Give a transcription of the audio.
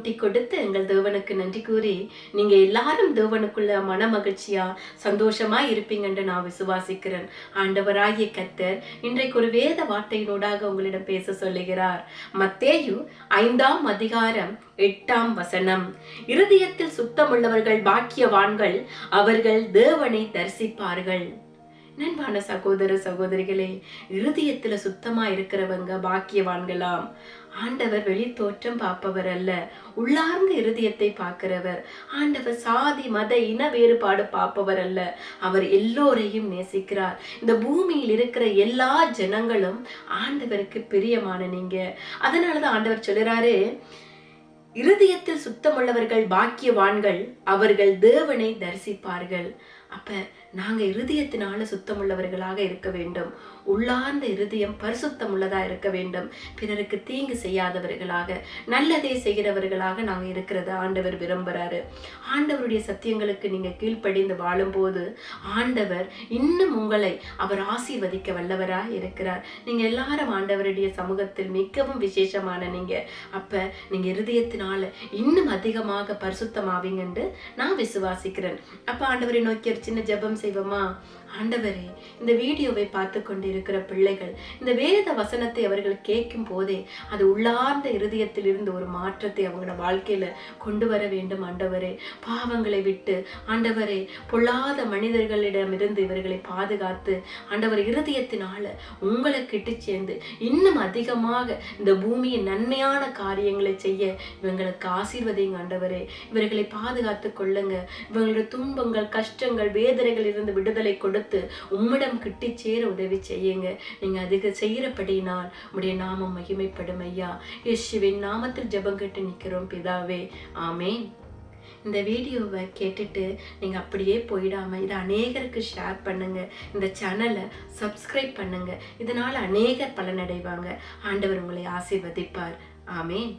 கூட்டி கொடுத்து எங்கள் தேவனுக்கு நன்றி கூறி நீங்க எல்லாரும் தேவனுக்குள்ள மன மகிழ்ச்சியா சந்தோஷமா இருப்பீங்கன்னு நான் விசுவாசிக்கிறேன். ஆண்டவராகிய கத்தர் இன்றைக்கு ஒரு வேத வார்த்தையினூடாக உங்களிடம் பேச சொல்லுகிறார். மத்தேயு ஐந்தாம் அதிகாரம் எட்டாம் வசனம். இருதயத்தில் சுத்தமுள்ளவர்கள் பாக்கியவான்கள் அவர்கள் தேவனை தரிசிப்பார்கள். நண்பான சகோதர சகோதரிகளே இருதயத்துல சுத்தமா இருக்கிறவங்க பாக்கியவான்களாம். ஆண்டவர் வெளித்தோற்றம் பார்ப்பவர் அல்ல உள்ளார்ந்த இருதயத்தை பார்க்கிறவர். ஆண்டவர் சாதி மத இன வேறுபாடு பார்ப்பவர் அல்ல அவர் எல்லோரையும் நேசிக்கிறார். இந்த பூமியில் இருக்கிற எல்லா ஜனங்களும் ஆண்டவருக்கு பிரியமான நீங்க. அதனாலதான் ஆண்டவர் சொல்லுறாரு இருதயத்தில் சுத்தமுள்ளவர்கள் பாக்கியவான்கள் அவர்கள் தேவனை தரிசிப்பார்கள். அப்ப நாங்க இருதயத்தினால சுத்தமுள்ளவர்களாக இருக்க வேண்டும். உள்ளார்ந்த இருதயம் பரிசுத்தம் உள்ளதா இருக்க வேண்டும். பிறருக்கு தீங்கு செய்யாதவர்களாக நல்லதே செய்கிறவர்களாக நாங்க இருக்கிறத ஆண்டவர் விரும்புறாரு. ஆண்டவருடைய சத்தியங்களுக்கு நீங்க கீழ்ப்படிந்து வாழும்போது ஆண்டவர் இன்னும் உங்களை அவர் ஆசீர்வதிக்க வல்லவரா இருக்கிறார். நீங்க எல்லாரும் ஆண்டவருடைய சமூகத்தில் மிகவும் விசேஷமான நீங்க. அப்ப நீங்க நாள் இன்னும் அதிகமாக பரிசுத்தமாவீங்கன்னு நான் விசுவாசிக்கிறேன். அப்போ ஆண்டவரை நோக்கி ஒரு சின்ன ஜெபம் செய்வோமா? ஆண்டவரே இந்த வீடியோவை பார்த்து கொண்டிருக்கிற பிள்ளைகள் இந்த வேத வசனத்தை அவர்கள் கேட்கும் போதே அது உள்ளார்ந்த இருதயத்தில் இருந்து ஒரு மாற்றத்தை அவங்களோட வாழ்க்கையில கொண்டு வர வேண்டும் ஆண்டவரே. பாவங்களை விட்டு ஆண்டவரே பொல்லாத மனிதர்களிடமிருந்து இவர்களை பாதுகாத்து ஆண்டவர் இருதயத்தினால உங்களை கிட்டு சேர்ந்து இன்னும் அதிகமாக இந்த பூமியின் நன்மையான காரியங்களை செய்ய இவங்களுக்கு ஆசீர்வதிங்க ஆண்டவரே. இவர்களை பாதுகாத்து கொள்ளுங்க. இவங்களோட துன்பங்கள் கஷ்டங்கள் வேதனைகள் இருந்து விடுதலை கொடுத்து உம்மிடம் கிட்டி சேர உதவி செய்யுங்க. நீங்கள் அதுக்கு செய்கிறபடினால் உடைய நாமம் மகிமைப்படும் ஐயா. இயேசுவின் நாமத்தில் ஜெபம் கட்டு நிற்கிறோம் பிதாவே. ஆமே இந்த வீடியோவை கேட்டுட்டு நீங்கள் அப்படியே போயிடாம இதை அநேகருக்கு ஷேர் பண்ணுங்கள் இந்த சேனலை சப்ஸ்கிரைப் பண்ணுங்க. இதனால் அநேகர் பலனடைவாங்க. ஆண்டவர் உங்களை ஆசீர்வதிப்பார். ஆமேன்.